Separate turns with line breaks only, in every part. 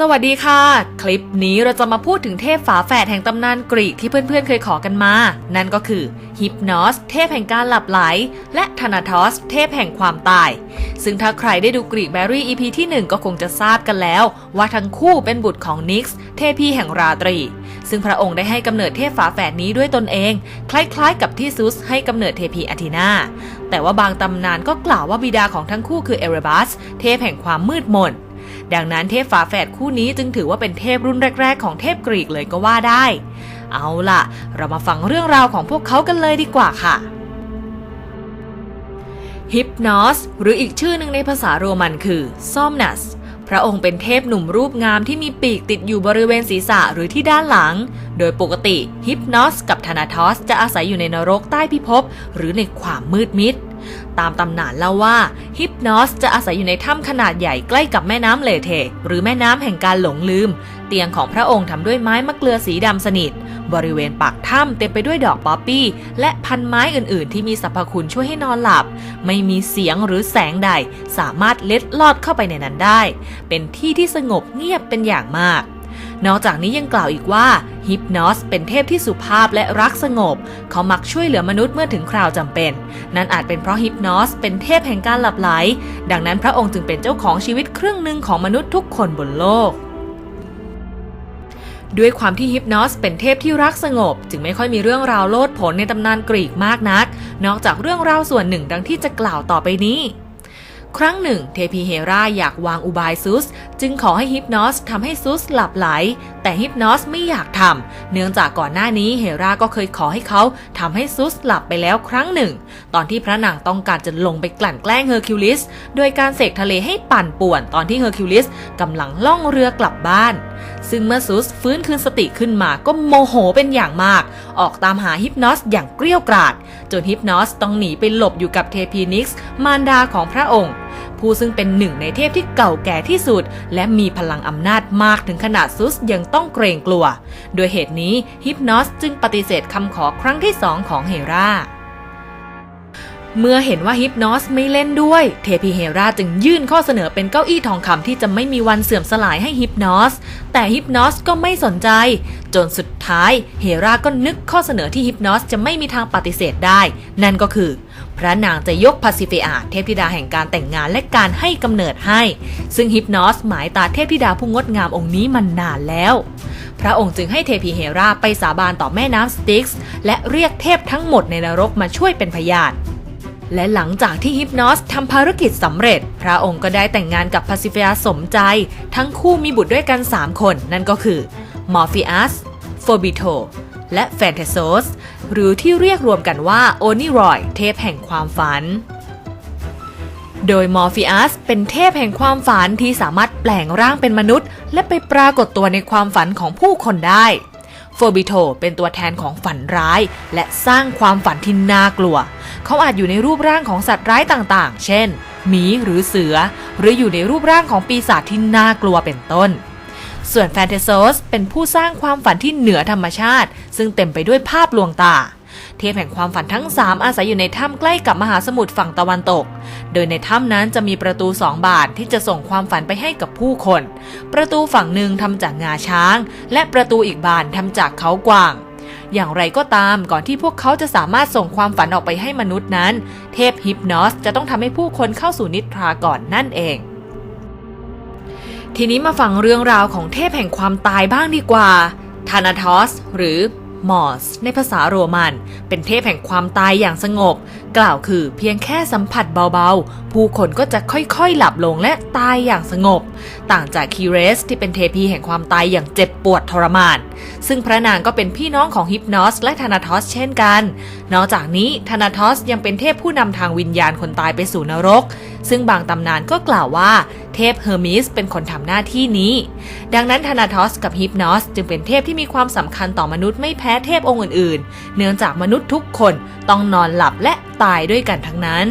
สวัสดีค่ะ คลิปนี้เราจะมาพูดถึงเทพฝาแฝดแห่งตำนานกรีกที่เพื่อนๆ เคยขอกันมา นั่นก็คือฮิปนอส เทพแห่งการหลับไหล และธนาทอส เทพแห่งความตาย ซึ่งถ้าใครได้ดูกรีกแบรี่ EP ที่ 1 ก็คงจะทราบกันแล้ว ว่าทั้งคู่เป็นบุตรของนิกส์เทพีแห่งราตรี ซึ่งพระองค์ได้ให้กำเนิดเทพฝาแฝดนี้ด้วยตนเอง คล้ายๆ กับที่ซุสให้กำเนิดเทพีอาทีนาแต่ว่าบางตำนานก็กล่าวว่าบิดาของทั้งคู่คือเอเรบัสเทพแห่งความมืดมน ดังนั้นเทพฝาแฝดคู่นี้จึงถือว่าเป็นเทพรุ่นแรก ๆ ของเทพกรีกเลยก็ว่าได้ เอาล่ะ เรามาฟังเรื่องราวของพวกเขากันเลยดีกว่าค่ะฮิปนอสหรืออีกชื่อหนึ่งในภาษาโรมันคือซอมนัสพระองค์เป็นเทพหนุ่มรูปงามที่มีปีกติดอยู่บริเวณศีรษะหรือที่ด้านหลัง โดยปกติฮิปนอสกับธนาทอสจะอาศัยอยู่ในนรกใต้พิภพหรือในความมืดมิด ตามตำนานเล่าว่าฮิปนอสจะอาศัยอยู่ในถ้ำขนาดใหญ่ใกล้กับแม่น้ำเลเท หรือแม่น้ำแห่งการหลงลืม เตียงของพระองค์ทำด้วยไม้มะเกลือสีดำสนิท บริเวณปากถ้ำเต็มไปด้วยดอกป๊อปปี้ และพันไม้อื่น ๆ ที่มีสรรพคุณช่วยให้นอนหลับ ไม่มีเสียงหรือแสงใด สามารถเล็ดลอดเข้าไปในนั้นได้ เป็นที่ที่สงบเงียบเป็นอย่างมาก นอกจากนี้ยังกล่าวอีกว่าฮิปนอสเป็นเทพที่สุภาพและรักสงบ เขามักช่วยเหลือมนุษย์เมื่อถึงคราวจำเป็น นั่นอาจเป็นเพราะฮิปนอสเป็นเทพแห่งการหลับไหล ดังนั้นพระองค์จึงเป็นเจ้าของชีวิตครึ่งหนึ่งของมนุษย์ทุกคนบนโลกด้วยความที่ฮิปนอสเป็นเทพที่รักสงบ จึงไม่ค่อยมีเรื่องราวโลดผลในตำนานกรีกมากนัก นอกจากเรื่องราวส่วนหนึ่งดังที่จะกล่าวต่อไปนี้ ครั้งหนึ่งเทพีเฮราอยากวางอุบายซุส จึงขอให้ฮิปนอสทำให้ซุสหลับไหล แต่ฮิปนอสไม่อยากทำเนื่องจากก่อนหน้านี้เฮราก็เคยขอให้เขาทำให้ซุสหลับไปแล้วครั้งหนึ่ง ตอนที่พระนางต้องการจะลงไปกลั่นแกล้งเฮอร์คิวลิส โดยการเสกทะเลให้ปั่นป่วนตอนที่เฮอร์คิวลิสกำลังล่องเรือกลับบ้าน ซึ่งเมื่อซุสฟื้นคืนสติขึ้นมาก็โมโหเป็นอย่างมาก ออกตามหาฮิปนอสอย่างเกลี้ยวกราดจนฮิปนอสต้องหนีไปหลบอยู่กับเทพีนิกส์มารดาของพระองค์ ผู้ซึ่งเป็นหนึ่งในเทพที่เก่าแก่ที่สุด และมีพลังอำนาจมากถึงขนาดซุสยังต้องเกรงกลัว โดยเหตุนี้ฮิปนอสจึงปฏิเสธคำขอครั้งที่สองของเฮรา เมื่อเห็นว่าฮิปนอสไม่เล่นด้วย เทพีเฮราจึงยื่นข้อเสนอเป็นเก้าอี้ทองคำที่จะไม่มีวันเสื่อมสลายให้ฮิปนอส แต่ฮิปนอสก็ไม่สนใจ จนสุดท้ายเฮราก็นึกข้อเสนอที่ฮิปนอสจะไม่มีทางปฏิเสธได้ นั่นก็คือ พระนางจะยกพาซิเฟอาเทพธิดาแห่งการแต่งงานและการให้กำเนิดให้ ซึ่งฮิปนอสหมายตาเทพธิดาผู้งดงามองค์นี้มานานแล้วพระองค์จึงให้เทพีเฮราไปสาบานต่อแม่น้ำสติกส์และเรียกเทพทั้งหมดในนรกมาช่วยเป็นพยาน และหลังจากที่ฮิปนอสทำภารกิจสำเร็จ พระองค์ก็ได้แต่งงานกับพาซิเฟียสมใจ ทั้งคู่มีบุตรด้วยกัน 3 คน นั่นก็คือมอร์ฟิอัสโฟบิโตและแฟนเทโซสหรือที่เรียกรวมกันว่าโอนิรอย เทพแห่งความฝัน โดยมอร์ฟิอัสเป็นเทพแห่งความฝันที่สามารถแปลงร่างเป็นมนุษย์ และไปปรากฏตัวในความฝันของผู้คนได้ โฟบิโตเป็นตัวแทนของฝันร้าย และสร้างความฝันที่น่ากลัว เขาอาจอยู่ในรูปร่างของสัตว์ร้ายต่างๆ เช่น หมีหรือเสือ หรืออยู่ในรูปร่างของปีศาจที่น่ากลัวเป็นต้น ส่วนแฟนเทโซสเป็นผู้สร้างความฝันที่เหนือธรรมชาติ ซึ่งเต็มไปด้วยภาพลวงตา เทพแห่งความฝันทั้ง 3 อาศัยอยู่ในถ้ำใกล้กับมหาสมุทรฝั่งตะวันตก โดยในถ้ำนั้นจะมีประตูสองบานที่จะส่งความฝันไปให้กับผู้คน ประตูฝั่งหนึ่งทำจากงาช้าง และประตูอีกบานทำจากเขากวางอย่างไรก็ตามก่อนที่พวกเขาจะสามารถส่งความฝันออกไปให้มนุษย์นั้น เทพฮิปนอสจะต้องทำให้ผู้คนเข้าสู่นิทราก่อนนั่นเอง ทีนี้มาฟังเรื่องราวของเทพแห่งความตายบ้างดีกว่าธานาทอส หรือ มอส ในภาษาโรมัน เป็นเทพแห่งความตายอย่างสงบ กล่าวคือเพียงแค่สัมผัสเบาๆ ผู้คนก็จะค่อยๆ หลับลงและตายอย่างสงบต่างจากคีเรสที่เป็นเทพีแห่งความตายอย่างเจ็บปวดทรมาน ซึ่งพระนางก็เป็นพี่น้องของฮิปนอสและธนาทอสเช่นกัน นอกจากนี้ธนาทอสยังเป็นเทพผู้นำทางวิญญาณคนตายไปสู่นรก ซึ่งบางตำนานก็กล่าวว่าเทพเฮอร์มิสเป็นคนทำหน้าที่นี้ ดังนั้นธนาทอสกับฮิปนอสจึงเป็นเทพที่มีความสำคัญต่อมนุษย์ไม่แพ้เทพองค์อื่นๆ เนื่องจากมนุษย์ทุกคนต้องนอนหลับและตายด้วยกันทั้งนั้น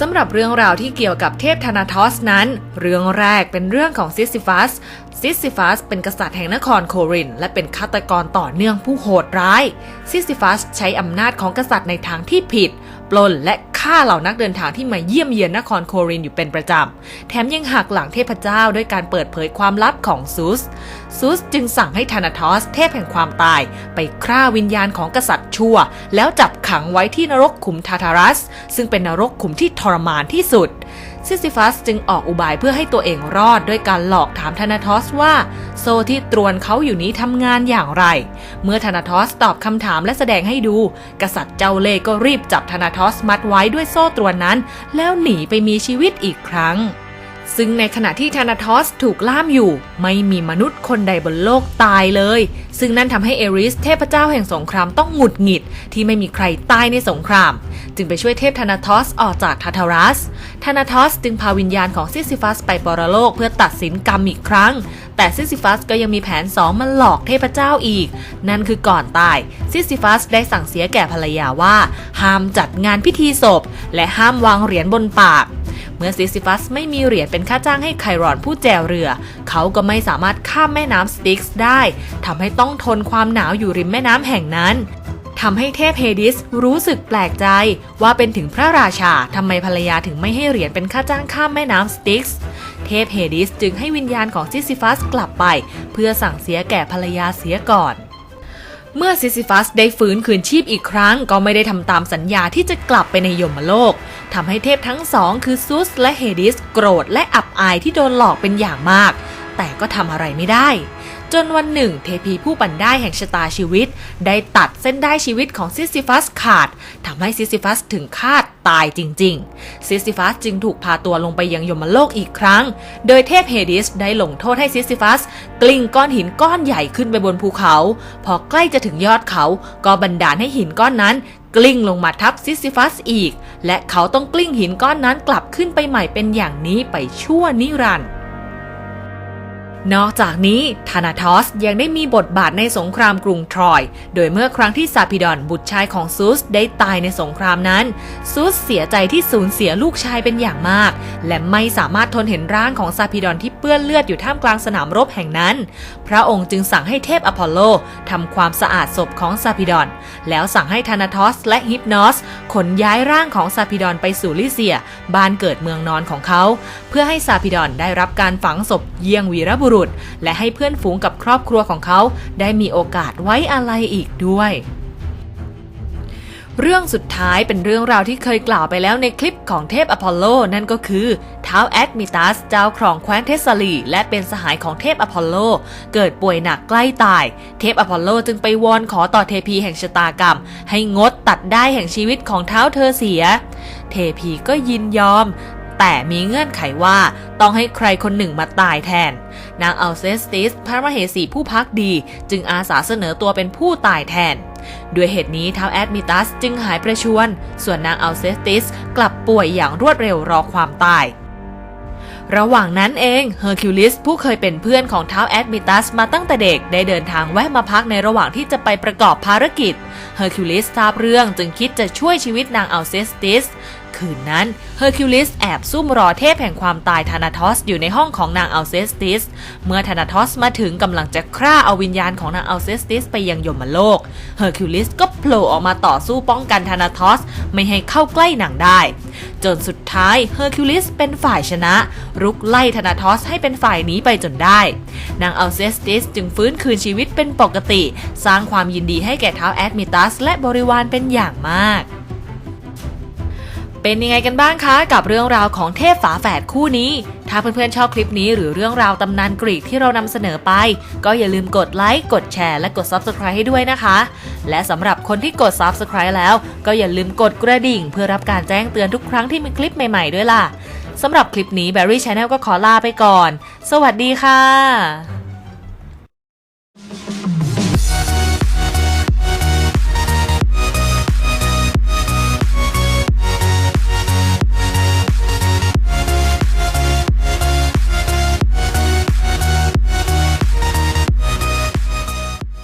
สำหรับเรื่องราวที่เกี่ยวกับเทพธนาทอสนั้น เรื่องแรกเป็นเรื่องของซิสซิฟัส ซิสซิฟัสเป็นกษัตริย์แห่งนครโคริน และเป็นฆาตกรต่อเนื่องผู้โหดร้าย ซิสซิฟัสใช้อำนาจของกษัตริย์ในทางที่ผิด ปล้น และฆ่าเหล่านักเดินทางที่มาเยี่ยมเยียนนครโครินอยู่เป็นประจำ แถมยังหักหลังเทพเจ้าด้วยการเปิดเผยความลับของซูส ซูสจึงสั่งให้ธานาทอสเทพแห่งความตาย ไปฆ่าวิญญาณของกษัตริย์ชั่ว แล้วจับขังไว้ที่นรกขุมทาทารัส ซึ่งเป็นนรกขุมที่ทรมานที่สุด ซิสซิฟัสจึงออกอุบายเพื่อให้ตัวเองรอดด้วยการหลอกถามธนาทอสว่า โซที่ตรวนเขาอยู่นี้ทำงานอย่างไร เมื่อธนาทอสตอบคำถามและแสดงให้ดู กษัตริย์เจ้าเล่ก็รีบจับธนาทอสมัดไว้ด้วยโซ่ตรวนนั้น แล้วหนีไปมีชีวิตอีกครั้ง ซึ่งในขณะที่ธานาทอสถูกล่ามอยู่ ไม่มีมนุษย์คนใดบนโลกตายเลย ซึ่งนั่นทำให้เอริสเทพเจ้าแห่งสงครามต้องหงุดหงิด ที่ไม่มีใครตายในสงคราม จึงไปช่วยเทพธานาทอสออกจากทาทารัสธานาทอสจึงพาวิญญาณของซิซิฟัสไปปรโลกเพื่อตัดสินกรรมอีกครั้ง แต่ซิซิฟัสก็ยังมีแผนสองมาหลอกเทพเจ้าอีก นั่นคือก่อนตายซิซิฟัสได้สั่งเสียแก่ภรรยาว่า ห้ามจัดงานพิธีศพ และห้ามวางเหรียญบนปาก เมื่อซิซิฟัสไม่มีเหรียญเป็นค่าจ้างให้ไครอนผู้แจวเรือ เขาก็ไม่สามารถข้ามแม่น้ำสติกส์ได้ทำให้ต้องทนความหนาวอยู่ริมแม่น้ำแห่งนั้นทำให้เทพเฮดิสรู้สึกแปลกใจว่าเป็นถึงพระราชาทำไมภรรยาถึงไม่ให้เหรียญเป็นค่าจ้างข้ามแม่น้ำสติกส์เทพเฮดิสจึงให้วิญญาณของซิซิฟัสกลับไป เพื่อสั่งเสียแก่ภรรยาเสียก่อน เมื่อซิซิฟัสได้ฟื้นคืนชีพอีกครั้ง ก็ไม่ได้ทำตามสัญญาที่จะกลับไปในยมโลกทำให้เทพทั้งสองคือซุสและเฮดิสโกรธและอับอายที่โดนหลอกเป็นอย่างมาก แต่ก็ทำอะไรไม่ได้ จนวันหนึ่ง เทพีผู้ปั่นได้แห่งชะตาชีวิต ได้ตัดเส้นได้ชีวิตของซิสซิฟัสขาดทำให้ซิสซิฟัสถึงคาดตายจริง ๆ ซิสซิฟัสจึงถูกพาตัวลงไปยังยมโลกอีกครั้ง โดยเทพเฮดิสได้ลงโทษให้ซิสซิฟัส กลิ้งก้อนหินก้อนใหญ่ขึ้นไปบนภูเขา พอใกล้จะถึงยอดเขา ก็บันดาลให้หินก้อนนั้นกลิ้งลงมาทับซิสซิฟัสอีก และเขาต้องกลิ้งหินก้อนนั้นกลับขึ้นไปใหม่เป็นอย่างนี้ไปชั่วนิรันดร์ นอกจากนี้ธานาทอสยังได้มีบทบาทในสงครามกรุงทรอย โดยเมื่อครั้งที่ซาพิดอนบุตรชายของซูสได้ตายในสงครามนั้น ซูสเสียใจที่สูญเสียลูกชายเป็นอย่างมาก และไม่สามารถทนเห็นร่างของซาพิดอนที่เปื้อนเลือดอยู่ท่ามกลางสนามรบแห่งนั้น พระองค์จึงสั่งให้เทพอพอลโลทำความสะอาดศพของซาพิดอน แล้วสั่งให้ธานาทอสและฮิปนอส ขนย้ายร่างของซาพิดอนไปสู่ลิเซีย บ้านเกิดเมืองนอนของเขา เพื่อให้ซาพิดอนได้รับการฝังศพเยี่ยงวีรบุรุษ และให้เพื่อนฝูงกับครอบครัวของเขา ได้มีโอกาสไว้อาลัยอีกด้วย เรื่องสุดท้ายเป็นเรื่องราวที่เคยกล่าวไปแล้วในคลิปของเทพอพอลโล นั่นก็คือเท้าแอดมิตัสเจ้าครองแคว้นเทสซาลี และเป็นสหายของเทพอพอลโล เกิดป่วยหนักใกล้ตาย เทพอพอลโลจึงไปวอนขอต่อเทพีแห่งชะตากรรม ให้งดตัดได้แห่งชีวิตของเท้าเธอเสีย เทพีก็ยินยอม แต่มีเงื่อนไขว่าต้องให้ใครคนหนึ่งมาตายแทน นางอัลเซสติสพระมเหสีผู้พักดี จึงอาสาเสนอตัวเป็นผู้ตายแทน ด้วยเหตุนี้ท้าวแอดมิตัสจึงหายประชวรส่วนนางอัลเซสติสกลับป่วยอย่างรวดเร็วรอความตายระหว่างนั้นเองเฮอร์คิวลิสผู้เคยเป็นเพื่อนของท้าวแอดมิตัสมาตั้งแต่เด็กได้เดินทางแวะมาพักในระหว่างที่จะไปประกอบภารกิจเฮอร์คิวลิสทราบเรื่องจึงคิดจะช่วยชีวิตนางอัลเซสติส คืนนั้น เฮอร์คิวลิสแอบซุ่มรอเทพแห่งความตายธานาทอสอยู่ในห้องของนางอัลเซสติส เมื่อธานาทอสมาถึงกำลังจะฆ่าเอาวิญญาณของนางอัลเซสติสไปยังยมโลก เฮอร์คิวลิสก็โผล่ออกมาต่อสู้ป้องกันธานาทอสไม่ให้เข้าใกล้นางได้ จนสุดท้ายเฮอร์คิวลิสเป็นฝ่ายชนะ รุกไล่ธานาทอสให้เป็นฝ่ายหนีไปจนได้ นางอัลเซสติสจึงฟื้นคืนชีวิตเป็นปกติ สร้างความยินดีให้แก่ท้าวแอดมิตัสและบริวารเป็นอย่างมาก เป็นยังไงกันบ้างคะ กับเรื่องราวของเทพฝาแฝดคู่นี้ ถ้าเพื่อนๆชอบคลิปนี้หรือเรื่องราวตำนานกรีกที่เรานำเสนอไป ก็อย่าลืมกดไลค์กดแชร์และกด Subscribe ให้ด้วยนะคะ และสำหรับคนที่กด Subscribe แล้ว ก็อย่าลืมกดกระดิ่ง เพื่อรับการแจ้งเตือนทุกครั้งที่มีคลิปใหม่ๆด้วยล่ะสำหรับคลิปนี้ Berry Channel ก็ขอลาไปก่อน สวัสดีค่ะ